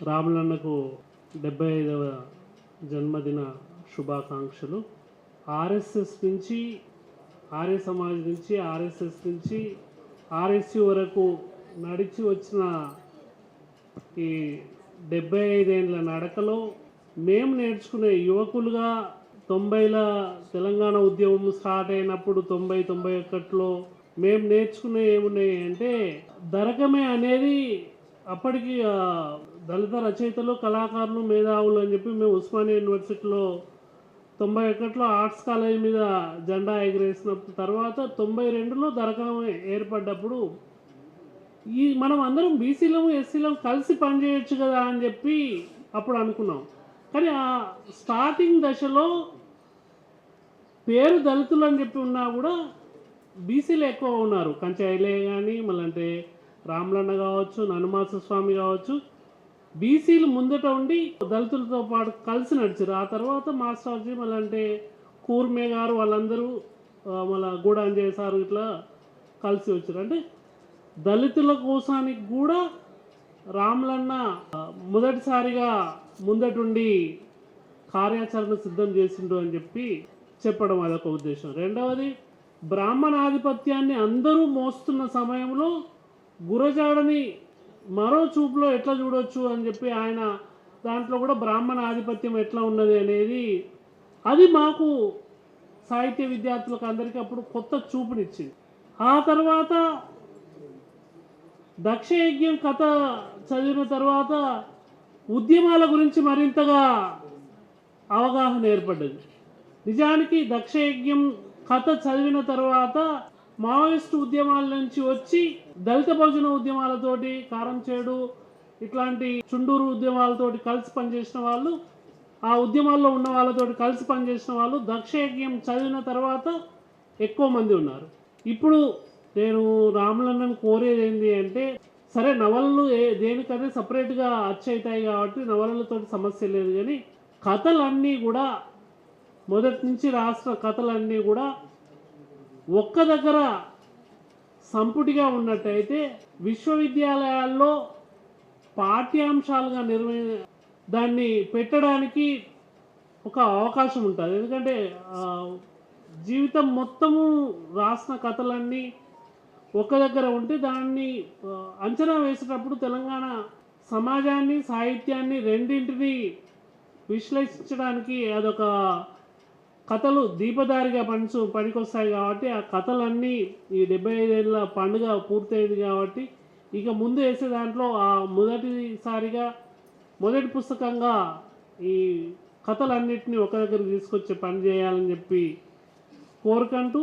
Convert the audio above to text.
రాములన్నకు డెబ్బై ఐదవ జన్మదిన శుభాకాంక్షలు. ఆర్ఎస్ఎస్ నుంచి ఆర్య సమాజ్ నుంచి ఆర్ఎస్ఎస్ నుంచి ఆర్ఎస్యు వరకు నడిచి వచ్చిన ఈ డెబ్బై ఐదేళ్ళ నడకలో మేము నేర్చుకునే యువకులుగా తొంభైల తెలంగాణ ఉద్యమం స్టార్ట్ అయినప్పుడు తొంభై తొంభై ఒకటిలో మేము నేర్చుకునే ఏమున్నాయి అంటే దరకమే అనేది అప్పటికి దళిత రచయితలు కళాకారులు మేధావులు అని చెప్పి మేము ఉస్మానియా యూనివర్సిటీలో తొంభై ఒకటిలో ఆర్ట్స్ కాలేజ్ మీద జెండా ఎగిరేసిన తర్వాత తొంభై రెండులో దరఖాము ఏర్పడ్డప్పుడు ఈ మనం అందరం బీసీలము ఎస్సీలము కలిసి పనిచేయచ్చు కదా అని చెప్పి అప్పుడు అనుకున్నాం. కానీ ఆ స్టార్టింగ్ దశలో పేరు దళితులు అని చెప్పి ఉన్నా కూడా బీసీలు ఎక్కువ ఉన్నారు. కంచాయిలే కానీ మళ్ళంటే రాములన్న కావచ్చు ననుమాస స్వామి కావచ్చు బీసీలు ముందట ఉండి దళితులతో పాటు కలిసి నడిచారు. ఆ తర్వాత మాస్టర్జీ అంటే కూర్మే గారు వాళ్ళందరూ మళ్ళీ గూడా గూడాంజయ్ ఇట్లా కలిసి వచ్చారు. అంటే దళితుల కోసానికి కూడా రాములన్న మొదటిసారిగా ముందటుండి కార్యాచరణ సిద్ధం చేసిండు అని చెప్పి చెప్పడం అదొక ఉద్దేశం. రెండవది బ్రాహ్మణాధిపత్యాన్ని అందరూ మోస్తున్న సమయంలో గురజాడని మరో చూపులో ఎట్లా చూడొచ్చు అని చెప్పి ఆయన దాంట్లో కూడా బ్రాహ్మణ ఆధిపత్యం ఎట్లా ఉన్నది అనేది అది మాకు సాహిత్య విద్యార్థులకు అందరికీ అప్పుడు కొత్త చూపునిచ్చింది. ఆ తర్వాత దక్షయజ్ఞం కథ చదివిన తర్వాత ఉద్యమాల గురించి మరింతగా అవగాహన ఏర్పడ్డది. నిజానికి దక్షయజ్ఞం కథ చదివిన తర్వాత మావోయిస్టు ఉద్యమాల నుంచి వచ్చి దళిత భోజన ఉద్యమాలతోటి కారంచేడు ఇట్లాంటి చుండూరు ఉద్యమాలతోటి కలిసి పనిచేసిన వాళ్ళు ఆ ఉద్యమాల్లో ఉన్న వాళ్ళతోటి కలిసి పనిచేసిన వాళ్ళు దక్షయజ్ఞం చదివిన తర్వాత ఎక్కువ మంది ఉన్నారు. ఇప్పుడు నేను రాములన్నను కోరేది ఏంటి అంటే సరే నవలలు ఏ దేనికనే సపరేట్గా అచ్చవుతాయి కాబట్టి నవలలతో సమస్య లేదు కానీ కథలన్నీ కూడా మొదటి నుంచి రాసిన కథలన్నీ కూడా ఒక్క దగ్గర సంపుటిగా ఉన్నట్టయితే విశ్వవిద్యాలయాల్లో పాఠ్యాంశాలుగా నిర్వహి దాన్ని పెట్టడానికి ఒక అవకాశం ఉంటుంది. ఎందుకంటే జీవితం మొత్తము రాసిన కథలన్నీ ఒక దగ్గర ఉంటే దాన్ని అంచనా వేసేటప్పుడు తెలంగాణ సమాజాన్ని సాహిత్యాన్ని రెండింటిని విశ్లేషించడానికి అదొక కథలు దీపదారిగా పనిచు పనికొస్తాయి కాబట్టి ఆ కథలన్నీ ఈ డెబ్బై ఐదేళ్ళ పండుగ పూర్తయింది కాబట్టి ఇక ముందు వేసే దాంట్లో ఆ మొదటిసారిగా మొదటి పుస్తకంగా ఈ కథలన్నింటినీ ఒక దగ్గర తీసుకొచ్చే పని చేయాలని చెప్పి కోరుకుంటూ